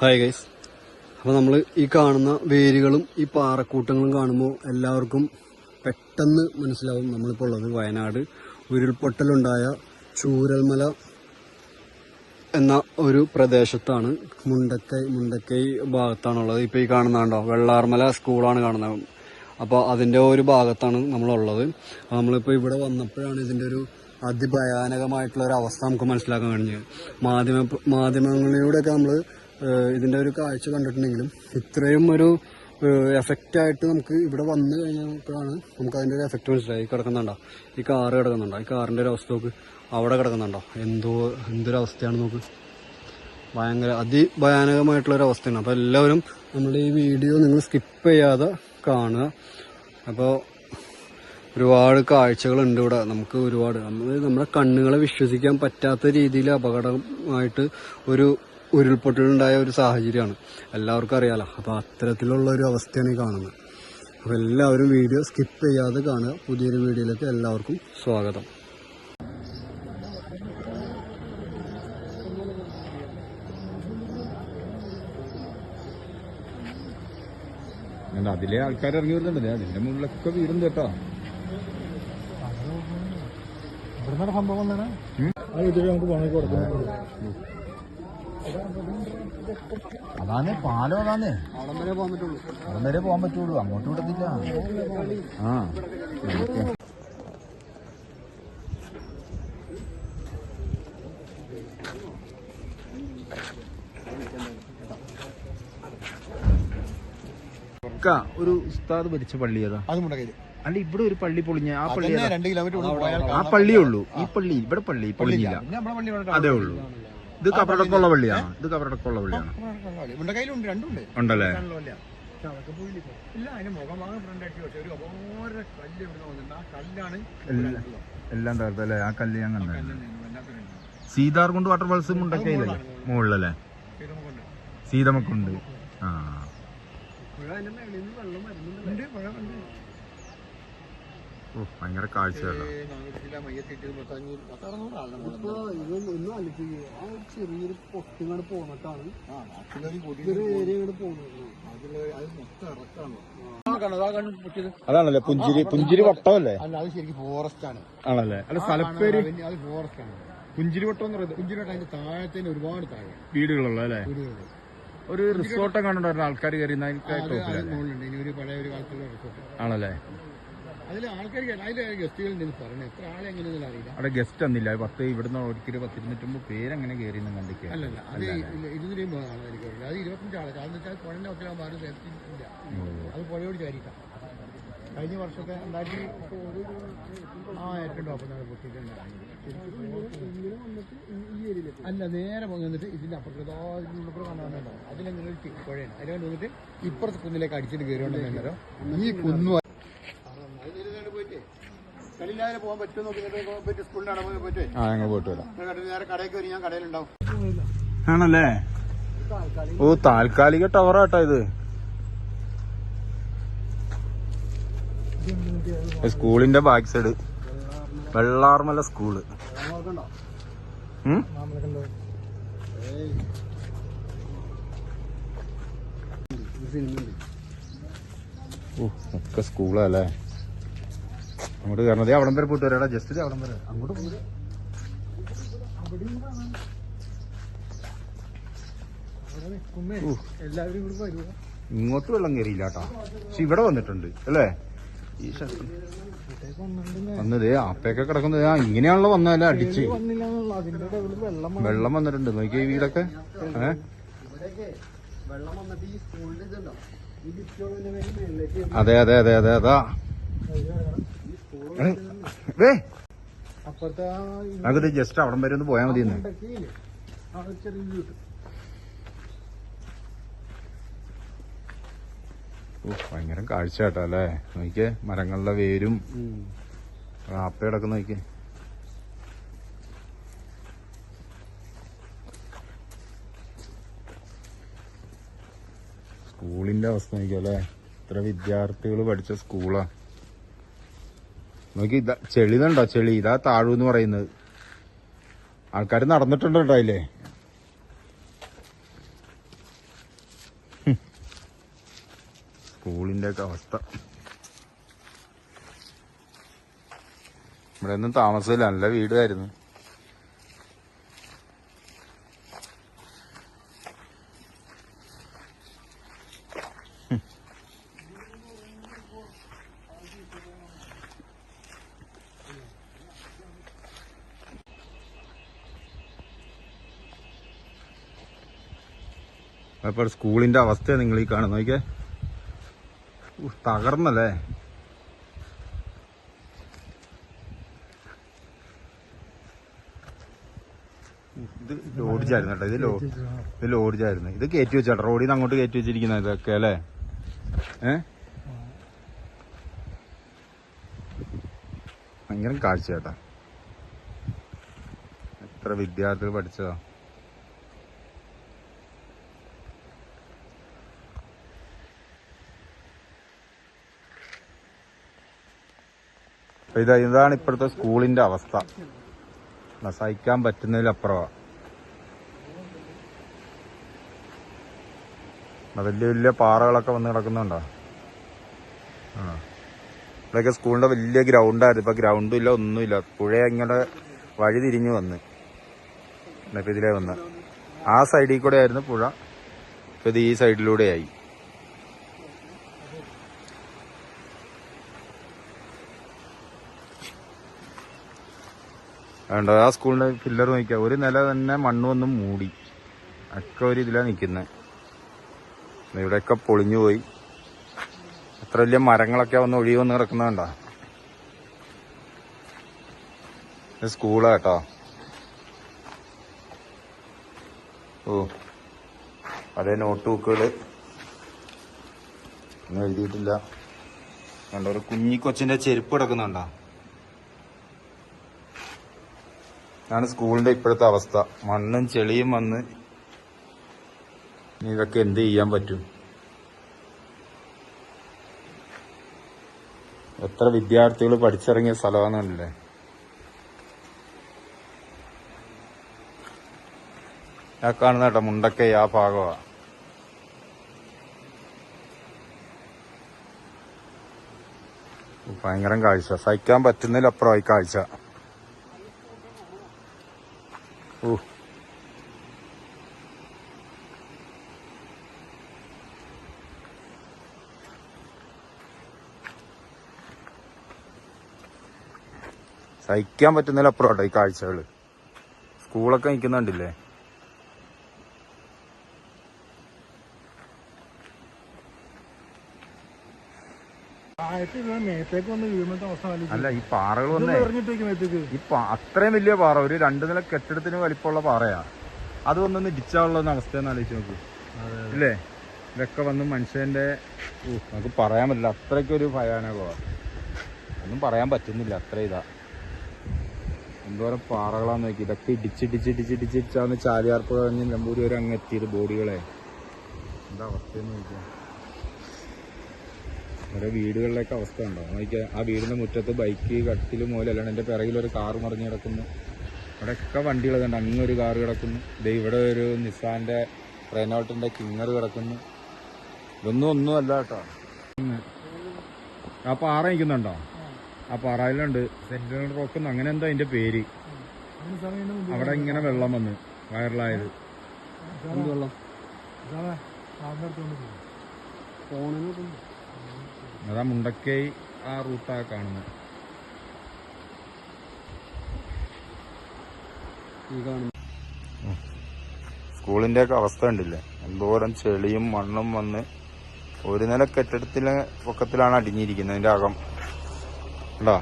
Hi guys അപ്പോൾ നമ്മൾ ഈ കാണുന്ന വേരുകളും ഈ പാറക്കൂട്ടങ്ങളും കാണുമ്പോൾ എല്ലാവർക്കും പെട്ടെന്ന് മനസ്സിലാവും നമ്മളിപ്പോൾ ഉള്ളത് വയനാട്. ഉരുൾപൊട്ടലുണ്ടായ ചൂരൽമല എന്ന ഒരു പ്രദേശത്താണ്. മുണ്ടക്കൈ മുണ്ടക്കൈ ഭാഗത്താണുള്ളത്. ഇപ്പോൾ ഈ കാണുന്നതുണ്ടോ വെള്ളാർമല സ്കൂളാണ് കാണുന്നത്. അപ്പോൾ അതിന്റെ ഒരു ഭാഗത്താണ് നമ്മളുള്ളത്. നമ്മളിപ്പോൾ ഇവിടെ വന്നപ്പോഴാണ് ഇതിന്റെ ഒരു അതിഭയാനകമായിട്ടുള്ള ഒരു അവസ്ഥ നമുക്ക് മനസ്സിലാക്കാൻ കഴിഞ്ഞത്. മാധ്യമ മാധ്യമങ്ങളിലൂടെയൊക്കെ നമ്മൾ ഇതിന്റെ ഒരു കാഴ്ച കണ്ടിട്ടുണ്ടെങ്കിലും ഇത്രയും ഒരു എഫക്റ്റ് ആയിട്ട് നമുക്ക് ഇവിടെ വന്നു കഴിഞ്ഞപ്പോഴാണ് നമുക്ക് അതിന്റെ ഒരു എഫക്റ്റ് മനസ്സിലായി. കിടക്കുന്നുണ്ടോ? ഈ കാറ് കിടക്കുന്നുണ്ടോ? ഈ കാറിന്റെ ഒരു അവസ്ഥ നോക്ക്. അവിടെ കിടക്കുന്നുണ്ടോ? എന്തോ എന്തൊരു അവസ്ഥയാണ് നോക്ക്. ഭയങ്കര അതിഭയാനകമായിട്ടുള്ള ഒരു അവസ്ഥയാണ്. അപ്പോൾ എല്ലാവരും നമ്മുടെ ഈ വീഡിയോ നിങ്ങൾ സ്കിപ്പ് ചെയ്യാതെ കാണുക. അപ്പോൾ ഒരുപാട് കാഴ്ചകളുണ്ട് ഇവിടെ. നമുക്ക് ഒരുപാട്. നമ്മൾ നമ്മുടെ കണ്ണുകളെ വിശ്വസിക്കാൻ പറ്റാത്ത രീതിയിൽ അപകടമായിട്ട് ഒരു ഉരുൾപൊട്ടലുണ്ടായ ഒരു സാഹചര്യമാണ്. എല്ലാവർക്കും അറിയാലോ. അപ്പോൾ അത്തരത്തിലുള്ള ഒരു അവസ്ഥയാണ് ഈ കാണുന്നത്. അപ്പോൾ എല്ലാവരും വീഡിയോ സ്കിപ്പ് ചെയ്യാതെ കാണുക. പുതിയൊരു വീഡിയോയിലേക്ക് എല്ലാവർക്കും സ്വാഗതം. അതിലെ ആൾക്കാർ ഇറങ്ങി വരുന്നുണ്ടല്ലേ അതിന്റെ മുകളിലൊക്കെ വീടും കേട്ടോ. അതാണ് നമുക്ക് പണി അവിടെ വരെ പാലം അതാണ് അവിടം വരെ പോകാൻ പറ്റുള്ളൂ. അങ്ങോട്ട് വിടത്തില്ല ആ. ഒരു ഉസ്താദ് ഭരിച്ച പള്ളി ഏതാ? അത് അല്ല ഇവിടെ ഒരു പള്ളി പൊളിഞ്ഞ ആ പള്ളി അതന്നെ രണ്ട് കിലോമീറ്റർ ഉള്ളിൽ പോയാൽ ആ പള്ളിയേ ഉള്ളൂ. ഈ പള്ളി ഇവിടെ പള്ളി പൊളിഞ്ഞില്ല അതേ ഉള്ളൂ. ഇത് കബറടക്കമുള്ള വള്ളിയാണ്? ഇത് കബറടക്കമുള്ള പള്ളിയാണ് മുണ്ടക്കയിലുണ്ട് രണ്ടുണ്ട് ഉണ്ടല്ലേ? എല്ലാം തകർത്തല്ലേ തകർത്ത് അല്ലേ? ആ കല്ല് ഞാൻ കണ്ടു. സീതാർ കൊണ്ട് വാട്ടർ ഫാൾസ് മുണ്ടക്കയിലല്ലേ മുകളിലല്ലേ? കൊണ്ട് സീതമക്കുണ്ട് ആ അതിന്റെ മേളിൽ നിന്ന് വെള്ളം വരുന്നുണ്ട് ഉണ്ട് മഴ ഉണ്ട് ഓ ഭയങ്കര കാഴ്ചയല്ല. ഇപ്പൊ ഇത് ഒന്ന് ആ ഒരു ചെറിയൊരു പൊട്ടിങ്ങാട് പോന്നിട്ടാണ്. അതാണല്ലേ പുഞ്ചിരി പുഞ്ചിരി വട്ടമല്ലേ? അല്ല അത് ശരിക്കും ഫോറസ്റ്റ് ആണ്. ആണല്ലേ? അല്ല സ്ഥലപ്പേര് അത് ഫോറസ്റ്റ് ആണ്. പുഞ്ചിരി വട്ടം എന്ന് പറയുന്നത്? കുഞ്ചിരോട്ട് അതിന്റെ താഴത്തേന് ഒരുപാട് താഴെ. വീടുകളുള്ള അല്ലേ? ഒരു റിസോർട്ടൊക്കെ കണ്ടിട്ടുണ്ടായിരുന്നു ആൾക്കാർ കയറി അത് അത് ഇനി ഒരു പഴയ ഒരു കാലത്തുള്ള റിസോർട്ട്. ആണല്ലേ? അവിടെ ഗസ്റ്റ് ഒന്നില്ല പത്ത് ഇവിടുന്ന് ഒരിക്കലും പത്തിരുന്നിട്ടുമ്പോ പേരെങ്ങനെ കയറി കണ്ടിക്കുക കഴിഞ്ഞ വർഷത്തെ രണ്ടായിരത്തി ആ ഏറ്റവും അല്ല നേരെ വന്നിട്ട് ഇതിന്റെ അപ്പുറത്ത് ഇതിന്റെ കാണാനുണ്ടോ അതിലെങ്ങനെ ഒരു പുഴയാണ്. അതിലെ വന്നിട്ട് ഇപ്പുറത്തെ കുന്നിലേക്ക് അടിച്ചിട്ട് കയറി ഈ കുന്നു പോകാൻ പറ്റുമോ ആ ഞങ്ങൾ പോയിട്ട് വരാം. നേരെ ഞാൻ കടയിലുണ്ടാവും. ആണല്ലേ? ഓ താൽക്കാലിക ടവറാട്ടാ ഇത്. സ്കൂളിന്റെ ബാക്ക് സൈഡ്. വെള്ളാർമല സ്കൂൾ. ഒക്കെ സ്കൂളല്ലേ? അങ്ങോട്ട് കയറണത് അവിടം വരെ പോയിട്ട് വരാടാ ജസ്റ്റ് അവിടം വരെ. അങ്ങോട്ട് വരുമോ ഇങ്ങോട്ട് വെള്ളം കയറിയില്ല കേട്ടോ. പക്ഷെ ഇവിടെ വന്നിട്ടുണ്ട് അല്ലേ? ഈ വന്നത് അപ്പയൊക്കെ കിടക്കുന്നത്. ആ ഇങ്ങനെയാണല്ലോ വന്നതല്ല അടിച്ച്. വെള്ളം വന്നിട്ടുണ്ട്. നോക്കിയ വീടൊക്കെ. അതെ അതെ അതെ അതെ അതാ. അപ്പുറത്തെ ജസ്റ്റ് അവിടം വരെ ഒന്ന് പോയാൽ മതി ഭയങ്കര കാഴ്ച കേട്ടോ അല്ലേ? നോക്കിയേ മരങ്ങളുടെ വേരും. റാപ്പ കിടക്കുന്ന നോക്കിയേ. സ്കൂളിന്റെ അവസ്ഥ നോക്കിയോ അല്ലേ? ഇത്ര വിദ്യാർത്ഥികൾ പഠിച്ച സ്കൂളാ. നോക്കി ഇതാ ചെളി ചെളി. ഇതാ താഴു എന്ന് പറയുന്നത്. ആൾക്കാർ നടന്നിട്ടുണ്ട് കേട്ടോ അല്ലേ സ്കൂളിന്റെ ഒക്കെ അവസ്ഥ. ഇവിടെ ഒന്നും താമസമില്ല. നല്ല വീടായിരുന്നു. അപ്പോൾ സ്കൂളിന്റെ അവസ്ഥ നിങ്ങൾ ഈ കാണുന്ന. നോക്കിയേ. തകർന്നല്ലേ ഇത് ലോഡിച്ചായിരുന്നു കേട്ടോ. ഇത് ലോ ഇത് ലോഡിച്ചായിരുന്നു ഇത് കയറ്റി വെച്ചാട്ടോ റോഡിൽ നിന്ന് അങ്ങോട്ട് കയറ്റി വെച്ചിരിക്കുന്ന ഇതൊക്കെ അല്ലേ? ഏ? ഭയങ്കര കാഴ്ച കേട്ടോ. എത്ര വിദ്യാർത്ഥികൾ പഠിച്ചതാ. അപ്പൊ ഇത് ഇതാണ് ഇപ്പോഴത്തെ സ്കൂളിന്റെ അവസ്ഥ. സഹിക്കാൻ പറ്റുന്നതിലപ്പുറമാ ആ, വലിയ വലിയ പാറകളൊക്കെ വന്ന് കിടക്കുന്നുണ്ടോ? ആ. ഇവിടെയൊക്കെ സ്കൂളിന്റെ വലിയ ഗ്രൗണ്ടായിരുന്നു ഇപ്പൊ ഗ്രൗണ്ടും ഇല്ല ഒന്നുമില്ല. പുഴ ഇങ്ങനെ വഴി തിരിഞ്ഞു വന്ന്. ഇതിലേ വന്ന്. ആ സൈഡിൽ കൂടെ ആയിരുന്നു പുഴ. ഇപ്പൊ ഇത് ഈ സൈഡിലൂടെ വേണ്ട ആ സ്കൂളിന്റെ പില്ലർ നോക്കിയാ ഒരു നില തന്നെ മണ്ണ് വന്ന് മൂടി. ഒക്കെ ഒരു ഇതിലാണ് നിൽക്കുന്നത് ഇവിടെയൊക്കെ പൊളിഞ്ഞു പോയി. അത്ര വലിയ മരങ്ങളൊക്കെ വന്ന് ഒഴിവ് വന്ന് കിടക്കുന്നതുണ്ടോ സ്കൂളാ കേട്ടോ. ഓ അതേ നോട്ട് ബുക്കുകൾ ഒന്നും എഴുതിയിട്ടില്ല. കണ്ടോ ഒരു കുഞ്ഞി ചെരുപ്പ് കിടക്കുന്നുണ്ടോ? ഇതാണ് സ്കൂളിന്റെ ഇപ്പോഴത്തെ അവസ്ഥ. മണ്ണും ചെളിയും വന്ന് ഇതൊക്കെ എന്ത് ചെയ്യാൻ പറ്റും? എത്ര വിദ്യാർത്ഥികൾ പഠിച്ചിറങ്ങിയ സ്ഥലമാണെന്നല്ലേ ആ കാണുന്ന കേട്ടോ മുണ്ടക്കൈ ആ ഭാഗമാ. ഭയങ്കരം കാഴ്ച. സഹിക്കാൻ പറ്റുന്നതിലപ്പുറമായി കാഴ്ച. ഓ സഹിക്കാൻ പറ്റുന്നതിലപ്പുറം ഈ കാഴ്ചകൾ. സ്കൂളൊക്കെ നിൽക്കുന്നുണ്ടില്ലേ താഴത്ത് വീണ മേത്തേക്ക് വന്ന് വീഴുമ്പോഴത്തെ അവസ്ഥ ആലോചിച്ച് അല്ല ഈ പാറകൾ വന്നേ. ഈ അത്രയും വലിയ പാറ ഒരു രണ്ടു നില കെട്ടിടത്തിന് വലിപ്പമുള്ള പാറയാ. അത് വന്നൊന്ന് ഇടിച്ചാളുള്ള അവസ്ഥയെന്ന് ആലോചിച്ച് നോക്ക്. ഇല്ലേ? ഇതൊക്കെ വന്ന് മനുഷ്യന്റെ നമുക്ക് പറയാൻ പറ്റില്ല. അത്രയ്ക്കൊരു ഭയാനകമാണ് ഒന്നും പറയാൻ പറ്റുന്നില്ല അത്ര ഇതാ. എന്തോരം പാറകളാന്ന് നോക്കി. ഇതൊക്കെ ഇടിച്ചിടിച്ചിടിച്ചിടിച്ചിടിച്ചാന്ന് ചാലിയാർപ്പ് കഴിഞ്ഞ് നമ്പൂരി വരെ അങ്ങ് എത്തിയത് ബോഡികളെ. എന്താ അവസ്ഥയെന്ന് നോക്കിയാ. ഓരോ വീടുകളിലൊക്കെ അവസ്ഥ ഉണ്ടോ? നോക്കിയാ ആ വീടിന്റെ മുറ്റത്ത് ബൈക്ക് കട്ടിൽ മൂലം അല്ലാണ്ട് എന്റെ പിറകിൽ ഒരു കാറ് മറിഞ്ഞ് കിടക്കുന്നു. ഇവിടെയൊക്കെ വണ്ടികൾ കണ്ട് അങ്ങ് ഒരു കാറ് കിടക്കുന്നു. ദേ ഇവിടെ ഒരു നിസാന്റെ റെനോട്ടിന്റെ കിങ്ങർ കിടക്കുന്നു. ഇതൊന്നും ഒന്നും അല്ല കേട്ടോ. ആ പാറ നിൽക്കുന്നുണ്ടോ? ആ പാറയിലുണ്ട്. സെന്റിനൽ റോക്ക് അങ്ങനെ എന്താ അതിന്റെ പേര്. അവിടെ ഇങ്ങനെ വെള്ളം വന്ന് വൈറലായത്. എന്ത് വെള്ളം? അതാ മുണ്ടക്കൈ ആ റൂട്ടാ കാണുന്നത് സ്കൂളിന്റെ ഒക്കെ അവസ്ഥ ഉണ്ടല്ലേ എന്തോരം ചെളിയും മണ്ണും വന്ന് ഒരു നില കെട്ടിടത്തിലെ പൊക്കത്തിലാണ് അടിഞ്ഞിരിക്കുന്നത് അതിന്റെ അകം. ഉണ്ടോ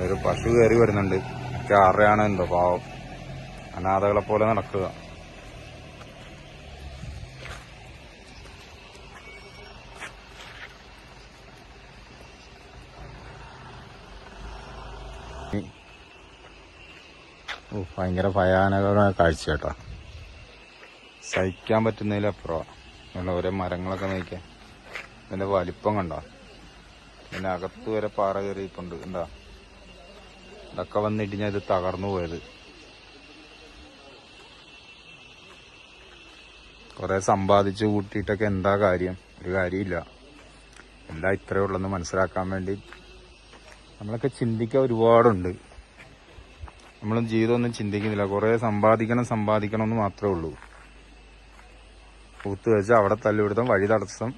ഒരു പശു കയറി വരുന്നുണ്ട്. ചാറയാണ് ആറയാണ് എന്തോ പാവം. അനാഥകളെ പോലെ നടക്കുക. ഭയങ്കര ഭയാനകമായ കാഴ്ച കേട്ടോ. സഹിക്കാൻ പറ്റുന്നതിലപ്പുറം. അങ്ങനെ ഓരോ മരങ്ങളൊക്കെ നോക്കിയാൽ ഇതിന്റെ വലിപ്പം കണ്ടോ? ഇതിന്റെ അകത്ത് വരെ പാറ കയറിയിപ്പുണ്ട് എന്താ ഇതൊക്കെ ഞാൻ ഇത് തകർന്നു പോയത്. കുറെ സമ്പാദിച്ചു കൂട്ടിയിട്ടൊക്കെ എന്താ കാര്യം? ഒരു കാര്യമില്ല. എന്താ ഇത്രയേ ഉള്ളെന്ന് മനസ്സിലാക്കാൻ വേണ്ടി നമ്മളൊക്കെ ചിന്തിക്കാൻ ഒരുപാടുണ്ട്. നമ്മൾ ജീവിതമൊന്നും ചിന്തിക്കുന്നില്ല. കുറേ സമ്പാദിക്കണം സമ്പാദിക്കണം എന്ന് മാത്രമേ ഉള്ളൂ. കൂത്ത് വെച്ച് അവിടെ തല്ലുപിടുത്തം വഴി തടസ്സം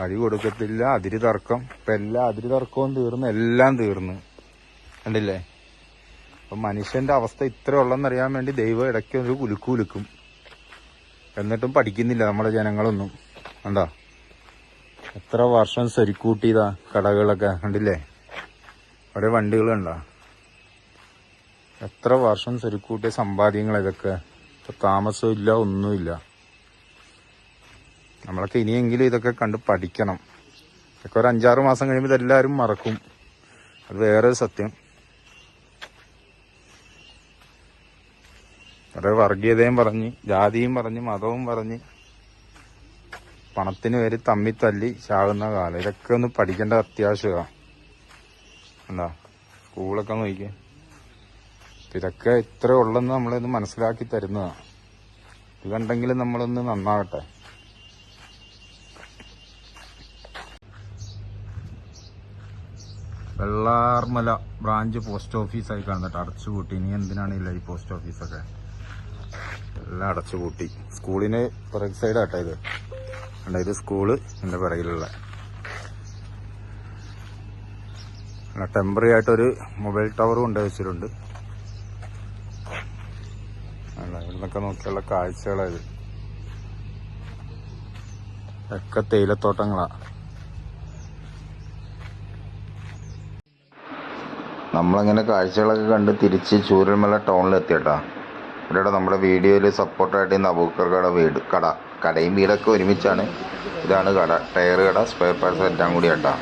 വഴി കൊടുക്കത്തില്ല അതിരി തർക്കം ഇപ്പം എല്ലാ അതിരി തർക്കവും തീർന്ന് എല്ലാം തീർന്ന്. കണ്ടില്ലേ? അപ്പം മനുഷ്യന്റെ അവസ്ഥ ഇത്ര ഉള്ളെന്നറിയാൻ വേണ്ടി ദൈവം ഇടയ്ക്ക് ഒരു കുലുക്കുലുക്കും എന്നിട്ടും പഠിക്കുന്നില്ല നമ്മുടെ ജനങ്ങളൊന്നും. കണ്ടോ? എത്ര വർഷം സരിക്കൂട്ടിയതാ കടകളൊക്കെ കണ്ടില്ലേ? അവിടെ വണ്ടികൾ കണ്ടോ? എത്ര വർഷം സരിക്കൂട്ടിയ സമ്പാദ്യങ്ങൾ ഇതൊക്കെ. ഇപ്പൊ താമസവും ഇല്ല ഒന്നുമില്ല. നമ്മളൊക്കെ ഇനിയെങ്കിലും ഇതൊക്കെ കണ്ട് പഠിക്കണം. ഇതൊക്കെ ഒരു അഞ്ചാറ് മാസം കഴിയുമ്പോൾ ഇതെല്ലാവരും മറക്കും. അത് വേറൊരു സത്യം. കുറെ വർഗീയതയും പറഞ്ഞ് ജാതിയും പറഞ്ഞ് മതവും പറഞ്ഞ് പണത്തിന് പേര് തമ്മി തല്ലി ചാകുന്ന കാലം. ഇതൊക്കെ ഒന്ന് പഠിക്കേണ്ട അത്യാവശ്യമാണ് എന്താ? സ്കൂളൊക്കെ നോക്കിയേ ഇതൊക്കെ ഇത്ര ഉള്ളെന്ന് നമ്മളിത് മനസ്സിലാക്കി തരുന്നതാണ് ഇത് കണ്ടെങ്കിൽ നമ്മളൊന്ന് നന്നാകട്ടെ. വെള്ളാർമല ബ്രാഞ്ച് പോസ്റ്റ് ഓഫീസായി കാണുന്നിട്ട് അടച്ചുപൂട്ടി. ഇനി എന്തിനാണില്ല ഈ പോസ്റ്റ് ഓഫീസൊക്കെ? എല്ലാം അടച്ചുപൂട്ടി. സ്കൂളിന് പിറക് സൈഡാട്ടോ ഇത്. കണ്ടോ, ഇത് സ്കൂൾ എന്റെ പിറകിലുള്ള. ടെമ്പററി ആയിട്ടൊരു മൊബൈൽ ടവറും ഉണ്ട് വെച്ചിട്ടുണ്ട്. ഇവിടുന്നൊക്കെ നോക്കിയുള്ള കാഴ്ചകളായത് ഒക്കെ തേയിലത്തോട്ടങ്ങളാ. നമ്മളങ്ങനെ കാഴ്ചകളൊക്കെ കണ്ട് തിരിച്ച് ചൂരൽമല ടൗണിൽ എത്തിയട്ടാ ഇവിടെ നമ്മുടെ വീഡിയോയിൽ സപ്പോർട്ടായിട്ട് ഇന്ന് അബൂക്കർ കട വീട് കട കടയും വീടൊക്കെ ഒരുമിച്ചാണ്. ഇതാണ് കട ടയർ കട സ്പെയർ പാർട്സ് എല്ലാം കൂടി കേട്ടാ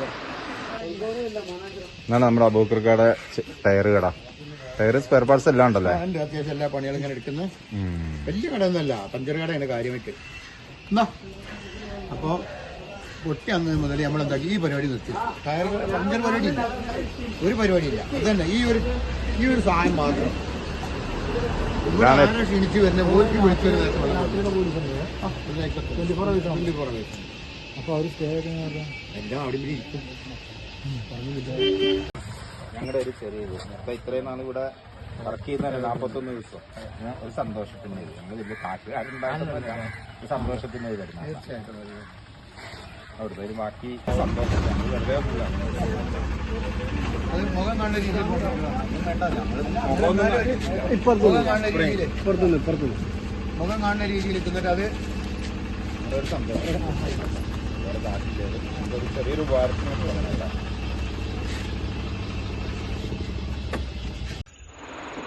എന്നാണ് നമ്മുടെ അബൂക്കർ കട ടയർ കട. ടയർ സ്പെയർ പാർട്സ് എല്ലാം ഉണ്ടല്ലേ? ഉണ്ട് അത്യാവശ്യം എല്ലാ പണികളും ഇങ്ങനെ എടുക്കുന്നത് വലിയ കടയൊന്നുമല്ല പഞ്ചർ കടയാണ് കാര്യമായിട്ട്. എന്നാ അപ്പോ പൊട്ടി അന്ന് മുതൽ നമ്മളെന്താ ഈ പരിപാടി നിർത്തി. ടയർ പഞ്ചർ പരിപാടി ഇല്ല. ഒരു പരിപാടിയില്ല അതന്നെ ഈ ഒരു ഈ ഒരു സാധനം മാത്രം. ഇതാണ് വരുന്ന വിളിച്ചു വരുന്ന അവർ സ്റ്റേ എല്ലാം അവിടെ ഇരിക്കും. ഞങ്ങളുടെ ഒരു ചെറിയ ഇപ്പൊ അപ്പൊ ഇത്രയും നാൾ ഇവിടെ വർക്ക് ചെയ്യുന്ന നാൽപ്പത്തൊന്ന് ദിവസം. ഒരു സന്തോഷത്തിന് ഇത്. ഞങ്ങൾ വലിയ കാട്ടുകാരുണ്ടാകുന്ന ഇത് തരുന്ന ബാക്കി. മുഖം കാണുന്ന രീതിയിൽ അത് ചെറിയൊരു.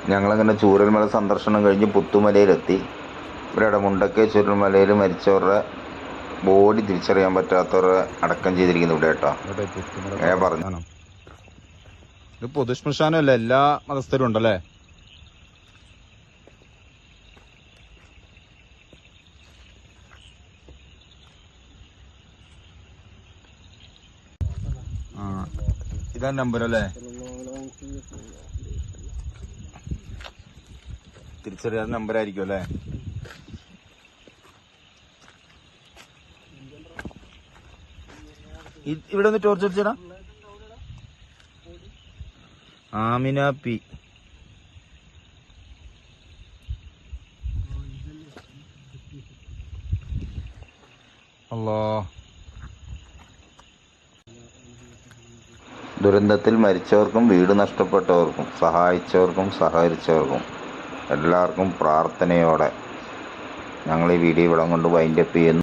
ഞങ്ങളങ്ങനെ ചൂരൽമല സന്ദർശനം കഴിഞ്ഞ് പുത്തുമലയിലെത്തി ഇവിടെ മുണ്ടക്കേ ചൂരൽമലയിൽ മരിച്ചവരുടെ ബോഡി തിരിച്ചറിയാൻ പറ്റാത്തവർ അടക്കം ചെയ്തിരിക്കുന്നു ഇവിടെ കേട്ടോ. ഞാൻ പറഞ്ഞു. ഇത് പൊതുശ്മശാനമല്ല? എല്ലാ മതസ്ഥരും ഉണ്ടല്ലേ? ആ ഇതാ നമ്പർ അല്ലേ? തിരിച്ചറിയാത്ത നമ്പർ ആയിരിക്കും അല്ലേ? ഇവിടെ ഒന്ന് ടോർച്ച് അടിച്ചടാ ആമിന പി. അല്ലോ ദുരന്തത്തിൽ മരിച്ചവർക്കും വീട് നഷ്ടപ്പെട്ടവർക്കും സഹായിച്ചവർക്കും സഹകരിച്ചവർക്കും എല്ലാവർക്കും പ്രാർത്ഥനയോടെ ഞങ്ങൾ ഈ വീഡിയോ ഇവിടം കൊണ്ട് വൈൻഡപ്പ് ചെയ്യുന്നു.